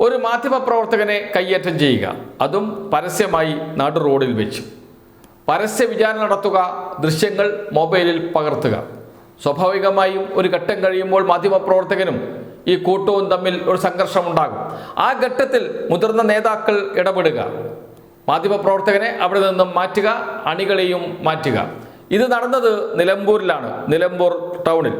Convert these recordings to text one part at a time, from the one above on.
ഒരു മാധ്യമപ്രവർത്തകനെ കയ്യേറ്റം ചെയ്യുക. അതും പരസ്യമായി നാട് റോഡിൽ വെച്ച്. പരസ്യ വിചാരണ നടത്തുക ദൃശ്യങ്ങൾ മൊബൈലിൽ പകർത്തുക. സ്വാഭാവികമായും ഒരു ഘട്ടം കഴിയുമ്പോൾ മാധ്യമപ്രവർത്തകനും ഈ കൂട്ടവും തമ്മിൽ ഒരു സംഘർഷം ഉണ്ടാകും. ആ ഘട്ടത്തിൽ മുതിർന്ന നേതാക്കൾ ഇടപെടുക. മാധ്യമപ്രവർത്തകനെ അവിടെ നിന്നും മാറ്റുക അണികളെയും മാറ്റുക. ഇത് നടന്നത് നിലമ്പൂരിലാണ് നിലമ്പൂർ ടൗണിൽ.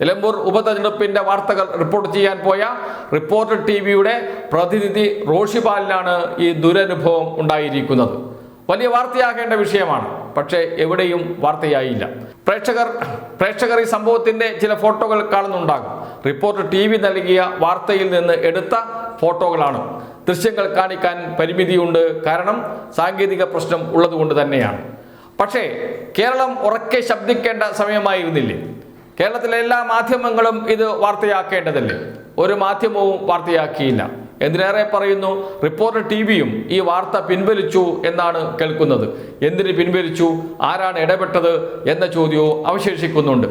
നിലമ്പൂർ ഉപതെരഞ്ഞെടുപ്പിന്റെ വാർത്തകൾ റിപ്പോർട്ട് ചെയ്യാൻ പോയ റിപ്പോർട്ടർ ടി വിയുടെ പ്രതിനിധി റോഷിപാലിനാണ് ഈ ദുരനുഭവം ഉണ്ടായിരിക്കുന്നത്. വലിയ വാർത്തയാകേണ്ട വിഷയമാണ്. പക്ഷേ എവിടെയും വാർത്തയായില്ല. പ്രേക്ഷകർ പ്രേക്ഷകർ ഈ സംഭവത്തിന്റെ ചില ഫോട്ടോകൾ കാണുന്നുണ്ടാകും. റിപ്പോർട്ട് ടി വി നൽകിയ വാർത്തയിൽ നിന്ന് എടുത്ത ഫോട്ടോകളാണ്. ദൃശ്യങ്ങൾ കാണിക്കാൻ പരിമിതിയുണ്ട്. കാരണം സാങ്കേതിക പ്രശ്നം ഉള്ളതുകൊണ്ട് തന്നെയാണ്. പക്ഷേ കേരളം ഉറക്കെ ശബ്ദിക്കേണ്ട സമയമായിരുന്നില്ലേ? കേരളത്തിലെ എല്ലാ മാധ്യമങ്ങളും ഇത് വാർത്തയാക്കേണ്ടതല്ലേ? ഒരു മാധ്യമവും വാർത്തയാക്കിയില്ല. എന്തിനേറെ പറയുന്നു? റിപ്പോർട്ടർ ടി വിയും ഈ വാർത്ത പിൻവലിച്ചു എന്നാണ് കേൾക്കുന്നത്. എന്തിന് പിൻവലിച്ചു? ആരാണ് ഇടപെട്ടത് എന്ന ചോദ്യവും അവശേഷിക്കുന്നുണ്ട്.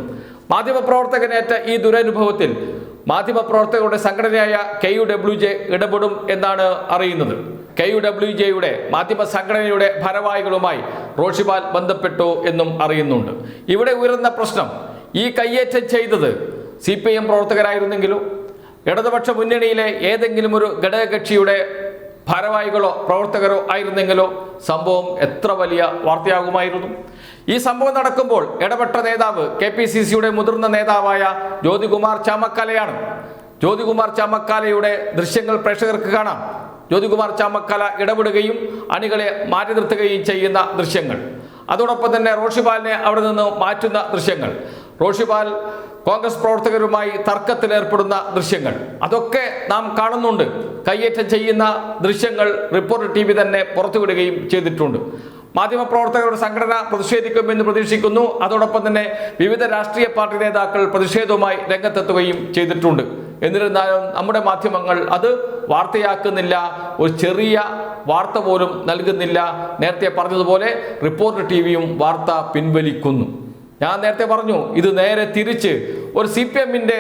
മാധ്യമപ്രവർത്തകനേറ്റ ഈ ദുരനുഭവത്തിൽ മാധ്യമപ്രവർത്തകരുടെ സംഘടനയായ കെ യു ഡബ്ല്യു ജെ ഇടപെടും എന്നാണ് അറിയുന്നത്. കെ യു ഡബ്ല്യു ജെയുടെ മാധ്യമ സംഘടനയുടെ ഭാരവാഹികളുമായി റോഷിപാൽ ബന്ധപ്പെട്ടു എന്നും അറിയുന്നുണ്ട്. ഇവിടെ ഉയർന്ന പ്രശ്നം ഈ കയ്യേറ്റം ചെയ്തത് സി പി എം പ്രവർത്തകരായിരുന്നെങ്കിലും? ഇടതുപക്ഷ മുന്നണിയിലെ ഏതെങ്കിലും ഒരു ഘടകകക്ഷിയുടെ ഭാരവാഹികളോ പ്രവർത്തകരോ ആയിരുന്നെങ്കിലോ സംഭവം എത്ര വലിയ വാർത്തയാകുമായിരുന്നു? ഈ സംഭവം നടക്കുമ്പോൾ ഇടപെട്ട നേതാവ് കെ പി സി സിയുടെ മുതിർന്ന നേതാവായ ജ്യോതികുമാർ ചാമക്കാലയാണ്. ജ്യോതികുമാർ ചാമക്കാലയുടെ ദൃശ്യങ്ങൾ പ്രേക്ഷകർക്ക് കാണാം. ജ്യോതികുമാർ ചാമക്കാല ഇടപെടുകയും അണികളെ മാറ്റി നിർത്തുകയും ചെയ്യുന്ന ദൃശ്യങ്ങൾ. അതോടൊപ്പം തന്നെ റോഷിപാലിനെ അവിടെ നിന്ന് മാറ്റുന്ന ദൃശ്യങ്ങൾ. റോഷിപാൽ കോൺഗ്രസ് പ്രവർത്തകരുമായി തർക്കത്തിലേർപ്പെടുന്ന ദൃശ്യങ്ങൾ. അതൊക്കെ നാം കാണുന്നുണ്ട്. കയ്യേറ്റം ചെയ്യുന്ന ദൃശ്യങ്ങൾ റിപ്പോർട്ടർ ടി വി തന്നെ പുറത്തുവിടുകയും ചെയ്തിട്ടുണ്ട്. മാധ്യമപ്രവർത്തകരുടെ സംഘടന പ്രതിഷേധിക്കുമെന്ന് പ്രതീക്ഷിക്കുന്നു. അതോടൊപ്പം തന്നെ വിവിധ രാഷ്ട്രീയ പാർട്ടി നേതാക്കൾ പ്രതിഷേധവുമായി രംഗത്തെത്തുകയും ചെയ്തിട്ടുണ്ട്. എന്നിരുന്നാലും നമ്മുടെ മാധ്യമങ്ങൾ അത് വാർത്തയാക്കുന്നില്ല. ഒരു ചെറിയ വാർത്ത പോലും നൽകുന്നില്ല. നേരത്തെ പറഞ്ഞതുപോലെ റിപ്പോർട്ട് ടി വാർത്ത പിൻവലിക്കുന്നു. ഞാൻ നേരത്തെ പറഞ്ഞു ഇത് നേരെ തിരിച്ച് ഒരു സി പി എമ്മിന്റെ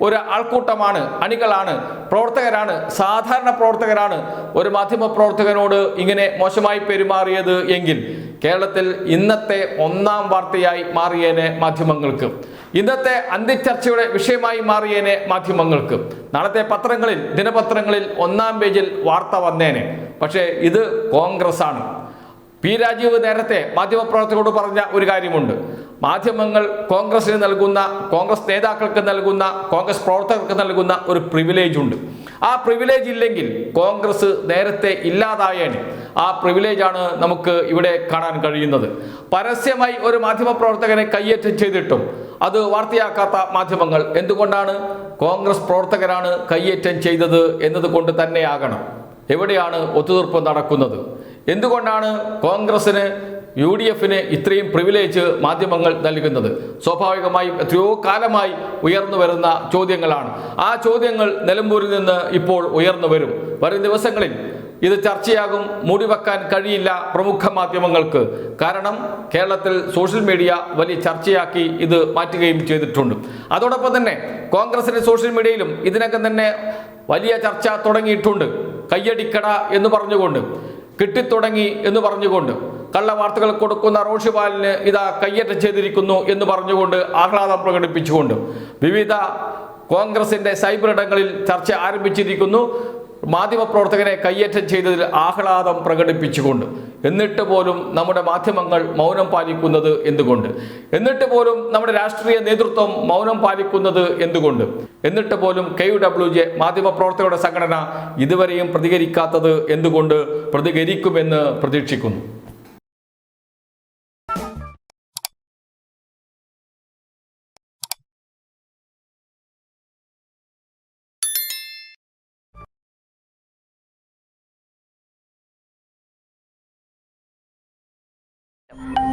ഒരു ആൾക്കൂട്ടമാണ് അണികളാണ് പ്രവർത്തകരാണ് സാധാരണ പ്രവർത്തകരാണ് ഒരു മാധ്യമ പ്രവർത്തകനോട് ഇങ്ങനെ മോശമായി പെരുമാറിയത് എങ്കിൽ കേരളത്തിൽ ഇന്നത്തെ ഒന്നാം വാർത്തയായി മാറിയേനെ മാധ്യമങ്ങൾക്ക്. ഇന്നത്തെ അന്ത്യചർച്ചയുടെ വിഷയമായി മാറിയേനെ മാധ്യമങ്ങൾക്ക്. നാളത്തെ പത്രങ്ങളിൽ ദിനപത്രങ്ങളിൽ ഒന്നാം പേജിൽ വാർത്ത വന്നേനെ. പക്ഷേ ഇത് കോൺഗ്രസ് ആണ് പി രാജീവ് നേരത്തെ മാധ്യമപ്രവർത്തകരോട് പറഞ്ഞ ഒരു കാര്യമുണ്ട്. മാധ്യമങ്ങൾ കോൺഗ്രസിന് നൽകുന്ന കോൺഗ്രസ് നേതാക്കൾക്ക് നൽകുന്ന കോൺഗ്രസ് പ്രവർത്തകർക്ക് നൽകുന്ന ഒരു പ്രിവിലേജ് ഉണ്ട്. ആ പ്രിവിലേജ് ഇല്ലെങ്കിൽ കോൺഗ്രസ് നേരത്തെ ഇല്ലാതായേനെ. ആ പ്രിവിലേജ് ആണ് നമുക്ക് ഇവിടെ കാണാൻ കഴിയുന്നത്. പരസ്യമായി ഒരു മാധ്യമ പ്രവർത്തകനെ കയ്യേറ്റം ചെയ്തിട്ടും അത് വാർത്തയാക്കാത്ത മാധ്യമങ്ങൾ എന്തുകൊണ്ടാണ് കോൺഗ്രസ് പ്രവർത്തകരാണ് കയ്യേറ്റം ചെയ്തത് എന്നതുകൊണ്ട് തന്നെയാകണം. എവിടെയാണ് ഒത്തുതീർപ്പ് നടക്കുന്നത്? എന്തുകൊണ്ടാണ് കോൺഗ്രസിന് യു ഡി എഫിന് ഇത്രയും പ്രിവിലേജ് മാധ്യമങ്ങൾ നൽകുന്നത്. സ്വാഭാവികമായും എത്രയോ കാലമായി ഉയർന്നു വരുന്ന ചോദ്യങ്ങളാണ്. ആ ചോദ്യങ്ങൾ നിലമ്പൂരിൽ നിന്ന് ഇപ്പോൾ ഉയർന്നു വരും. വരും ദിവസങ്ങളിൽ ഇത് ചർച്ചയാകും മൂടിവെക്കാൻ കഴിയില്ല പ്രമുഖ മാധ്യമങ്ങൾക്ക്. കാരണം കേരളത്തിൽ സോഷ്യൽ മീഡിയ വലിയ ചർച്ചയാക്കി ഇത് മാറ്റുകയും ചെയ്തിട്ടുണ്ട്. അതോടൊപ്പം തന്നെ കോൺഗ്രസിന്റെ സോഷ്യൽ മീഡിയയിലും ഇതിനകം തന്നെ വലിയ ചർച്ച തുടങ്ങിയിട്ടുണ്ട്. കയ്യടിക്കട എന്ന് പറഞ്ഞുകൊണ്ട് കിട്ടിത്തുടങ്ങി എന്ന് പറഞ്ഞുകൊണ്ട്. കള്ള വാർത്തകൾ കൊടുക്കുന്ന റോഷിപാലിന് ഇതാ കയ്യേറ്റം ചെയ്തിരിക്കുന്നു എന്ന് പറഞ്ഞുകൊണ്ട് ആഹ്ലാദം പ്രകടിപ്പിച്ചുകൊണ്ട് വിവിധ കോൺഗ്രസിന്റെ സൈബർ ഇടങ്ങളിൽ ചർച്ച ആരംഭിച്ചിരിക്കുന്നു. മാധ്യമപ്രവർത്തകനെ കയ്യേറ്റം ചെയ്തതിൽ ആഹ്ലാദം പ്രകടിപ്പിച്ചുകൊണ്ട്. എന്നിട്ട് പോലും നമ്മുടെ മാധ്യമങ്ങൾ മൗനം പാലിക്കുന്നത് എന്തുകൊണ്ട്? എന്നിട്ട് പോലും നമ്മുടെ രാഷ്ട്രീയ നേതൃത്വം മൗനം പാലിക്കുന്നത് എന്തുകൊണ്ട്? എന്നിട്ട് പോലും കെ യു ഡബ്ല്യു ജെ മാധ്യമപ്രവർത്തകരുടെ സംഘടന ഇതുവരെയും പ്രതികരിക്കാത്തത് എന്തുകൊണ്ട്? പ്രതികരിക്കുമെന്ന് പ്രതീക്ഷിക്കുന്നു. Yep.